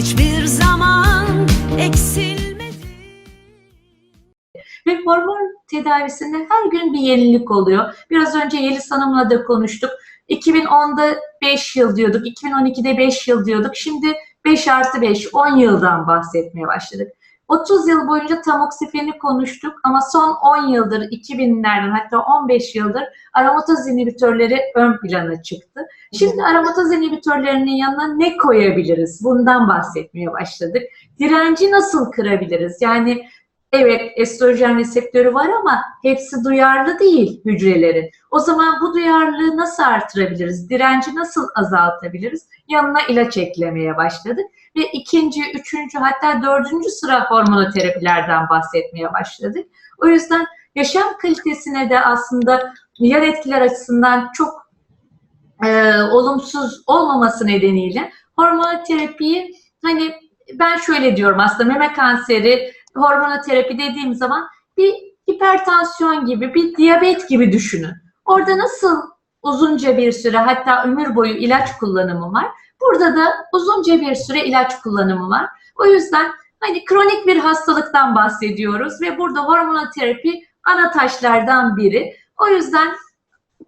hiçbir zaman eksilmedi. Ve hormon tedavisinde her gün bir yenilik oluyor. Biraz önce Yeliz Hanım'la da konuştuk. 2010'da 5 yıl diyorduk, 2012'de 5 yıl diyorduk. Şimdi 5 artı 5, 10 yıldan bahsetmeye başladık. 30 yıl boyunca tamoksifeni konuştuk ama son 10 yıldır, 2000'lerden hatta 15 yıldır aromataz inhibitörleri ön plana çıktı. Şimdi aromataz inhibitörlerinin yanına ne koyabiliriz? Bundan bahsetmeye başladık. Direnci nasıl kırabiliriz? Yani evet estrojen reseptörü var ama hepsi duyarlı değil hücrelerin. O zaman bu duyarlılığı nasıl artırabiliriz? Direnci nasıl azaltabiliriz? Yanına ilaç eklemeye başladık. Ve ikinci, üçüncü hatta dördüncü sıra hormonoterapilerden bahsetmeye başladık. O yüzden yaşam kalitesine de aslında yan etkiler açısından çok e, olumsuz olmaması nedeniyle hormonoterapiyi hani ben şöyle diyorum aslında meme kanseri hormonoterapi dediğim zaman bir hipertansiyon gibi bir diyabet gibi düşünün. Orada nasıl uzunca bir süre hatta ömür boyu ilaç kullanımı var. Burada da uzunca bir süre ilaç kullanımı var. O yüzden hani kronik bir hastalıktan bahsediyoruz ve burada hormonoterapi ana taşlardan biri. O yüzden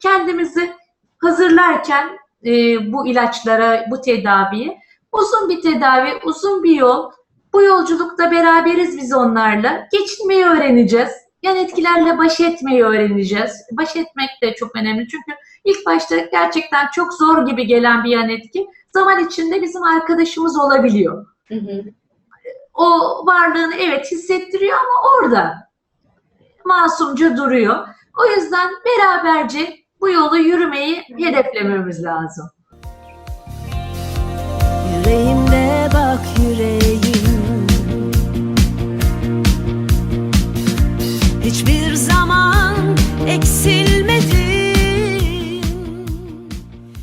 kendimizi hazırlarken e, bu ilaçlara, bu tedaviye uzun bir tedavi, uzun bir yol. Bu yolculukta beraberiz biz onlarla. Geçinmeyi öğreneceğiz. Yan etkilerle baş etmeyi öğreneceğiz. Baş etmek de çok önemli çünkü ilk başta gerçekten çok zor gibi gelen bir yan etki zaman içinde bizim arkadaşımız olabiliyor. Hı hı. O varlığını evet hissettiriyor ama orada masumca duruyor. O yüzden beraberce bu yolu yürümeyi hedeflememiz lazım. Yüreğimde bak yüreğim